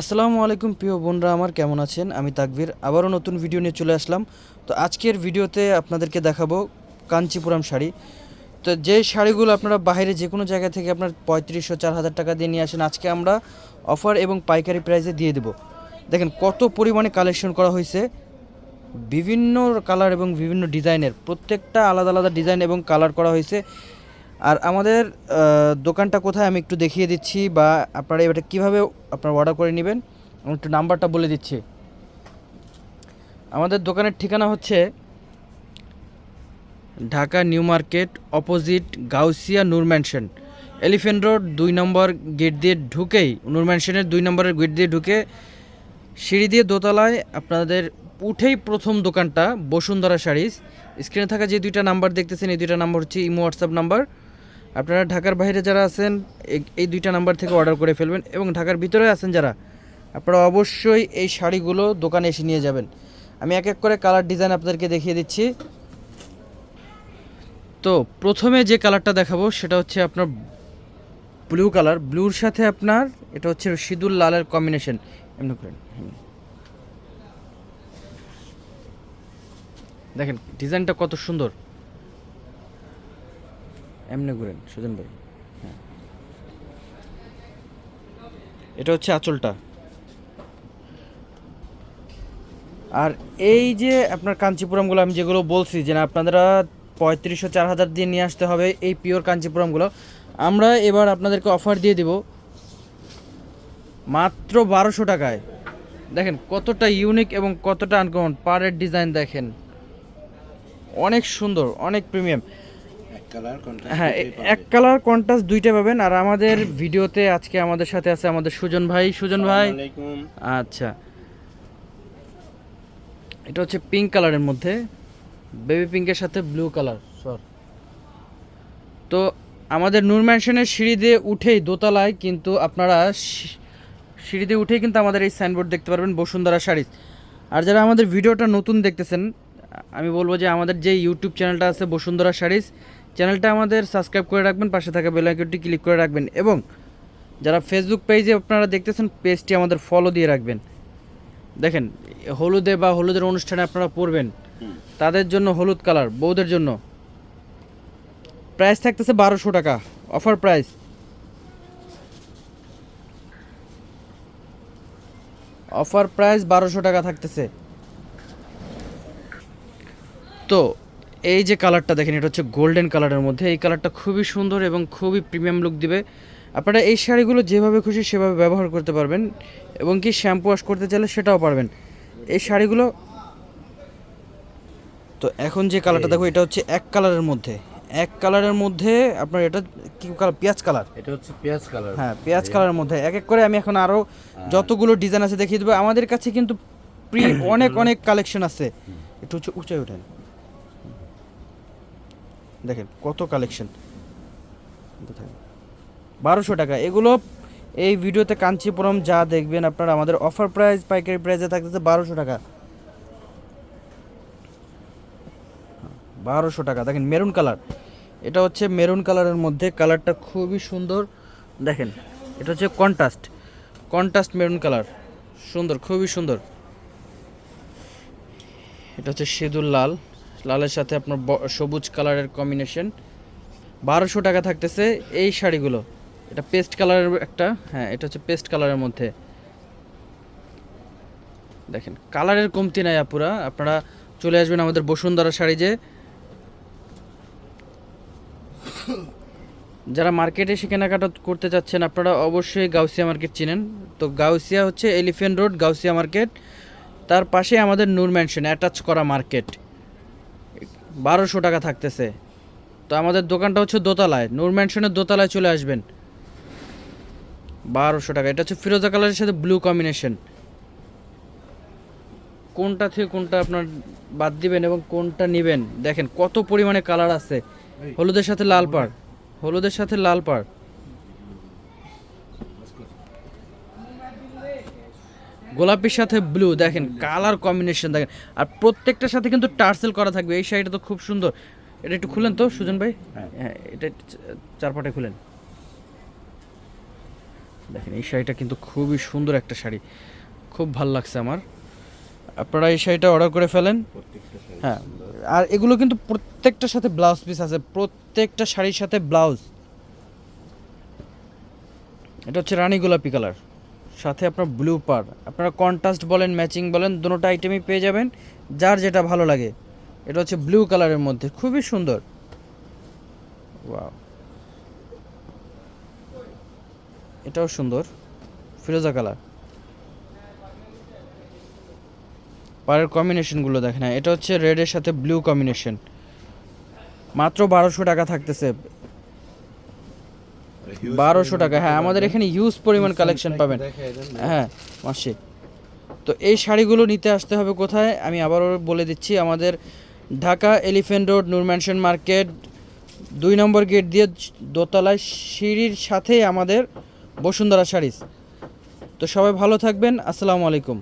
আসসালামু আলাইকুম প্রিয় বোনরা, আমার কেমন আছেন? আমি তাকবীর, আবারও নতুন ভিডিও নিয়ে চলে আসলাম। তো আজকের ভিডিওতে আপনাদেরকে দেখাবো কাঞ্চিপুরাম শাড়ি। তো যে শাড়িগুলো আপনারা বাইরে যে কোনো জায়গা থেকে আপনার পঁয়ত্রিশশো চার হাজার টাকা দিয়ে নিয়ে আসেন, আজকে আমরা অফার এবং পাইকারি প্রাইসে দিয়ে দেব। দেখেন কত পরিমাণে কালেকশন করা হয়েছে। বিভিন্ন কালার এবং বিভিন্ন ডিজাইনের প্রত্যেকটা আলাদা আলাদা ডিজাইন এবং কালার করা হয়েছে। আর আমাদের দোকানটা কোথায় আমি একটু দেখিয়ে দিচ্ছি বা আপনারা এটা কীভাবে আপনারা অর্ডার করে নেবেন, আমি একটু নাম্বারটা বলে দিচ্ছি। আমাদের দোকানের ঠিকানা হচ্ছে Dhaka new market opposite Gausia Noor mansion elephant road দুই নম্বর গেট দিয়ে ঢুকেই, নূর ম্যানশনের দুই নম্বরের গেট দিয়ে ঢুকে সিঁড়ি দিয়ে দোতলায় আপনাদের উঠেই প্রথম দোকানটা বসুন্ধরা শাড়িজ স্ক্রিনে থাকা যে দুইটা নাম্বার দেখতেছেন, এই দুইটা নাম্বার হচ্ছে ইমো হোয়াটসঅ্যাপ নাম্বার। আপনারা ঢাকার বাইরে যারা আছেন, এই- দুইটা নাম্বার থেকে অর্ডার করে ফেলবেন এবং ঢাকার ভিতরে আছেন যারা, আপনারা অবশ্যই এই শাড়িগুলো দোকানে এসে নিয়ে যাবেন। আমি এক এক করে কালার ডিজাইন আপনাদেরকে দেখিয়ে দিচ্ছি। তো প্রথমে যে কালারটা দেখাবো, সেটা হচ্ছে আপনার ব্লু কালার ব্লুর সাথে আপনার, এটা হচ্ছে সিঁদুর লালের কম্বিনেশন এমনি করেন দেখেন ডিজাইনটা কত সুন্দর। এমনি সুজন ভাই। হ্যাঁ। এটা হচ্ছে আঁচলটা। আর এই যে আপনার কাঞ্চিপুরমগুলো, আমি যেগুলো বলছি যে আপনারা পঁয়ত্রিশশো চার হাজার দিয়ে নিয়ে আসতে হবে এই পিওর কাঞ্চিপুরমগুলো। আমরা এবার আপনাদেরকে অফার দিয়ে দিব মাত্র বারোশো টাকায়। দেখেন কতটা ইউনিক এবং কতটা আনকমন পাড়ের ডিজাইন দেখেন। অনেক সুন্দর, অনেক প্রিমিয়াম হ্যাঁ এক কালার কন্ট্রাস্ট দুইটা পাবেন। আর আমাদের ভিডিওতে আজকে আমাদের সাথে আছে আমাদের সুজন ভাই। সুজন ভাই? আচ্ছা। এটা হচ্ছে পিঙ্ক কালারের মধ্যে। বেবি পিঙ্কের সাথে ব্লু কালার সর তো আমাদের নূর ম্যানশনের সিঁড়ি দিয়ে উঠেই দোতলায় কিন্তু আপনারা সিঁড়ি দিয়ে উঠেই কিন্তু আমাদের এই সাইনবোর্ড দেখতে পারবেন বসুন্ধরা শাড়ি আর যারা আমাদের ভিডিওটা নতুন দেখতেছেন আমি বলব যে আমাদের যে ইউটিউব চ্যানেলটা আছে বসুন্ধরা শাড়িজ চ্যানেলটা আমাদের সাবস্ক্রাইব করে রাখবেন, পাশে থাকা বেল আইকনটি ক্লিক করে রাখবেন এবং যারা ফেসবুক পেজে আপনারা দেখতেছেন পেজটি আমাদের ফলো দিয়ে রাখবেন। দেখেন, হলুদে বা হলুদের অনুষ্ঠানে আপনারা পরবেন তাদের জন্য হলুদ কালার, বউদের জন্য। প্রাইস থাকতেছে বারোশো টাকা অফার প্রাইস অফার প্রাইস বারোশো টাকা থাকতেছে। তো এই যে কালারটা দেখেন এটা হচ্ছে গোল্ডেন কালারের মধ্যে। এই কালারটা খুবই সুন্দর এবং খুবই প্রিমিয়াম লুক দিবে। আপনারা এই শাড়িগুলো যেভাবে খুশি সেভাবে ব্যবহার করতে পারবেন এবং কি শ্যাম্পু ওয়াশ করতে চাইলে সেটাও পারবেন। এই শাড়িগুলো তো এখন যে কালারটা দেখো এটা হচ্ছে এক কালারের মধ্যে। এক কালারের মধ্যে আপনার এটা কি কালার? পেঁয়াজ কালার? এটা হচ্ছে পেঁয়াজ কালার। হ্যাঁ পেঁয়াজ কালারের মধ্যে। এক এক করে আমি এখন আরও যতগুলো ডিজাইন আছে দেখিয়ে দেবো। আমাদের কাছে কিন্তু প্রি অনেক অনেক কালেকশন আছে। একটু হচ্ছে উঁচাই ওঠেন দেখেন কত কালেকশন বারোশো টাকা। এগুলো এই ভিডিওতে কাঞ্চিপুরম যা দেখবেন আপনারা, আমাদের অফার প্রাইস পাইকারি প্রাইসে থাকতেছে বারোশো টাকা। বারোশো টাকা। দেখেন মেরুন কালার এটা হচ্ছে মেরুন কালারের মধ্যে কালারটা খুবই সুন্দর। দেখেন, এটা হচ্ছে কন্ট্রাস্ট কন্ট্রাস্ট মেরুন কালার সুন্দর, খুবই সুন্দর। এটা হচ্ছে সিঁদুর লাল। লালের সাথে আপনার সবুজ কালারের কম্বিনেশন বারোশো টাকা থাকতেছে এই শাড়িগুলো। এটা পেস্ট কালারের একটা হ্যাঁ এটা হচ্ছে পেস্ট কালারের মধ্যে। দেখেন, কালারের কমতি নাই আপুরা। আপনারা চলে আসবেন আমাদের বসুন্ধরা শাড়ি যে। যারা মার্কেটে এসে কেনাকাটা করতে চাচ্ছেন, আপনারা অবশ্যই গাউসিয়া মার্কেট চিনেন। তো গাউসিয়া হচ্ছে এলিফেন্ট রোড গাউসিয়া মার্কেট তার পাশে আমাদের নূর ম্যানশন অ্যাটাচ করা মার্কেট বারোশো টাকা থাকতেছে। তো আমাদের দোকানটা হচ্ছে দোতলায়। নূর ম্যানশনের দোতলায় চলে আসবেন। বারোশো টাকা। এটা হচ্ছে ফিরোজা কালারের সাথে ব্লু কম্বিনেশন কোনটা থেকে কোনটা আপনার বাদ দিবেন এবং কোনটা নিবেন? দেখেন কত পরিমাণে কালার আছে। হলুদের সাথে লাল পাড়। হলুদের সাথে লাল পাড়। গোলাপির সাথে ব্লু দেখেন কালার কম্বিনেশন দেখেন। আর প্রত্যেকটার সাথে কিন্তু টার্সেল করা থাকবে এই শাড়িটা তো খুব সুন্দর। এটা একটু খুলেন তো সুজন ভাই? হ্যাঁ। হ্যাঁ এটা চারপাটে খুলেন। দেখেন এই শাড়িটা কিন্তু খুবই সুন্দর একটা শাড়ি। খুব ভালো লাগছে আমার। আপনারা এই শাড়িটা অর্ডার করে ফেলেন। হ্যাঁ আর এগুলো কিন্তু প্রত্যেকটার সাথে ব্লাউজ পিস আছে প্রত্যেকটা শাড়ির সাথে ব্লাউজ এটা হচ্ছে রানী গোলাপি কালার সাথে আপনার ব্লু পার আপনারা কন্ট্রাস্ট বলেন ম্যাচিং বলেন দুটো আইটেমই পেয়ে যাবেন। যার যেটা ভালো লাগে। এটা হচ্ছে ব্লু কালারের মধ্যে। খুবই সুন্দর। ওয়াও এটাও সুন্দর। ফিরোজা কালার পাড়ের কম্বিনেশনগুলো দেখেন। এটা হচ্ছে রেডের সাথে ব্লু কম্বিনেশন মাত্র বারোশো টাকা থাকতেছে। বারোশো টাকা হ্যাঁ আমাদের এখানে হিউজ পরিমাণ কালেকশন পাবেন। হ্যাঁ মাসে। তো এই শাড়িগুলো নিতে আসতে হবে কোথায়? আমি আবারও বলে দিচ্ছি আমাদের Dhaka elephant road Noor mansion market দুই নম্বর গেট দিয়ে দোতলায় সিঁড়ির সাথেই আমাদের বসুন্ধরা শাড়িস। তো সবাই ভালো থাকবেন আসসালামু আলাইকুম।